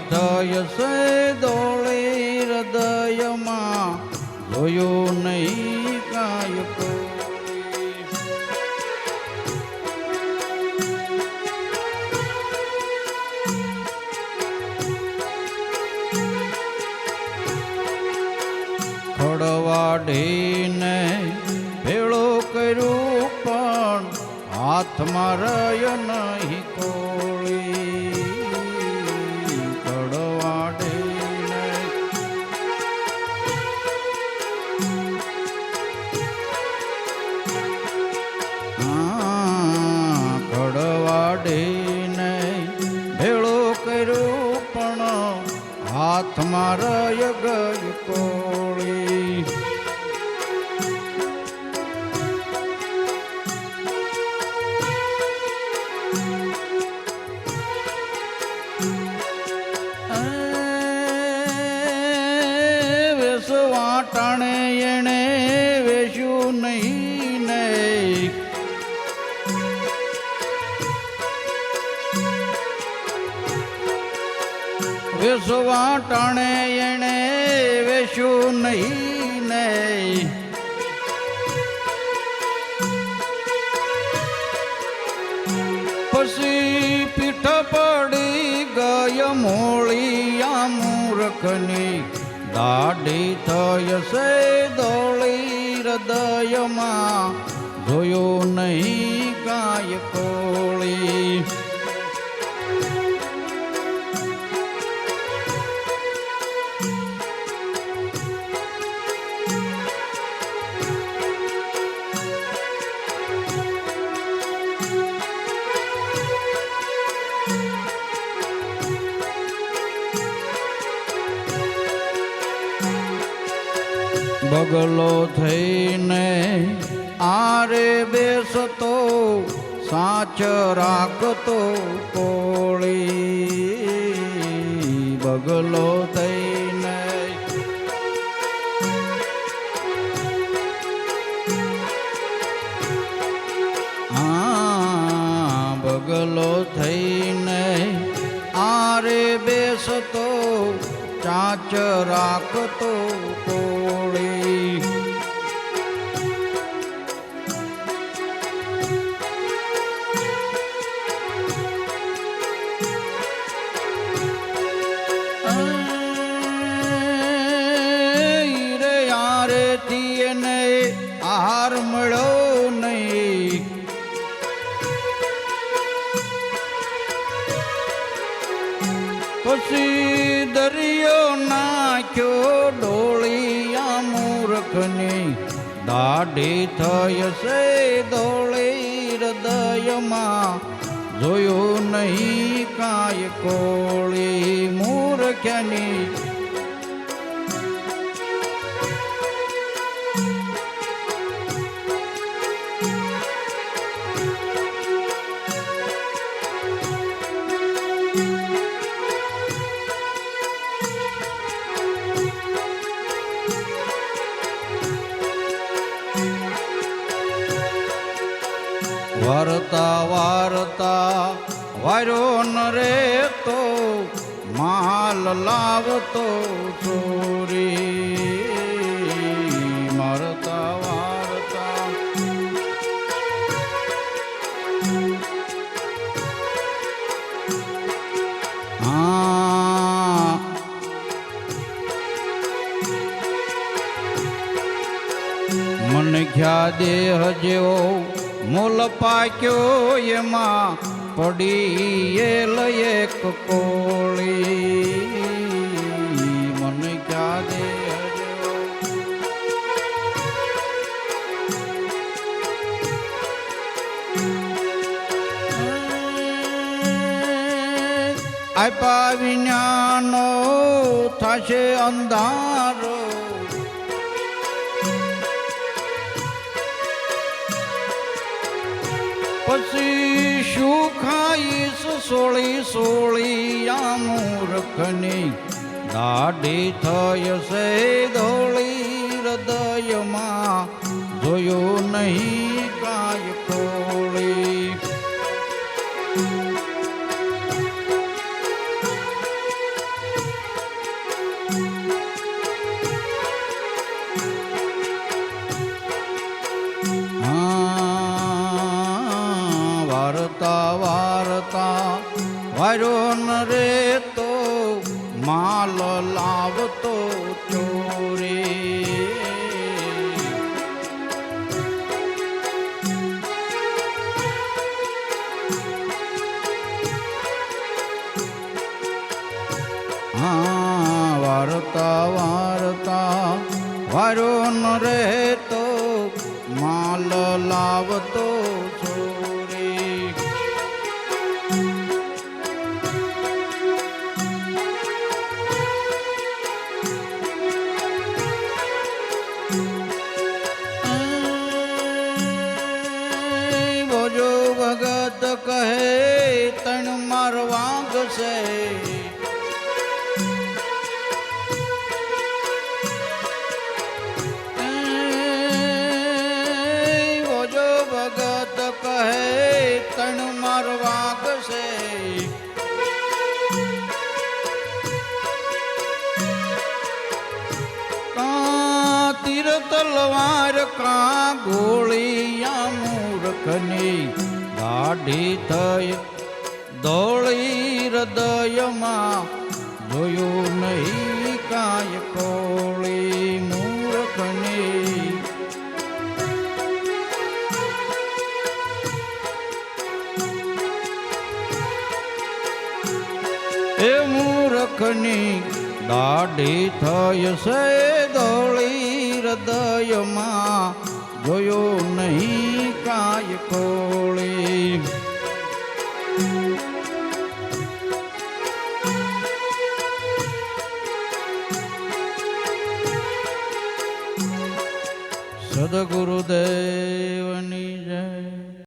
છે દોળી હૃદયમાં જોયું નહીં કાય કોઈ. ખડવાડીને ભેળો કર્યું પણ હાથમાં રહ્યો નહીં કોળી ખડવાડીને ભેળો કર્યો પણ હાથમાં રય ગઈ કોળી. વેસ ટાણે એણે વેશ્યું નહીં નહીં પછી પીઠ પડી ગય મોળિયા મૂર્ખની દાઢી થય છે દોળી હૃદયમાં. જોયું નહીં કાય કોળી. બગલો થઈને આરે બેસતો, સાચ રાખતો કોળી બગલો થઈને. આ બગલો થઈને આરે બેસતો ચાચ રાખતો કોળી યારે તીને આહાર મળ્યો નહીં. પછી દરિયો નાખ્યો ડોળિયા મૂર્ખની. દાઢી થઈ છે દોળી હૃદયમાં. જોયું નહીં કાંઈ કોળી મૂર્ખની. વારતા વારતા વાર્યો ન રે તો માલ લાવતો ચોરી. દેહ જેવો મૂલ પાક્યો એમાં પડી એ એક કોળી. મને ખ્યા દેહ આપા વિજ્ઞાનો થશે અંધારો. પછી શું ખાઈશ? સોળી સોળી આ મૂર્ખની દાઢી થય છે ધોળી હૃદયમાં. જોયું નહીં કાય કોળી কারণ রে তো, মাল লাভ তো চোরে। বার্তা বার্তা হরণ রে তো, মাল লাভ তো તલવાર કાં ગોળિયા મૂર્ખની દાઢી થઈ. દોળી હૃદયમાં જોયું નહીં કાંઈ કોળી મૂર્ખની. એ મૂર્ખની દાઢી થઈ છે. દોળી હૃદયમાં જોયો નહીં કાય કોળી. સદગુરુદેવની જય.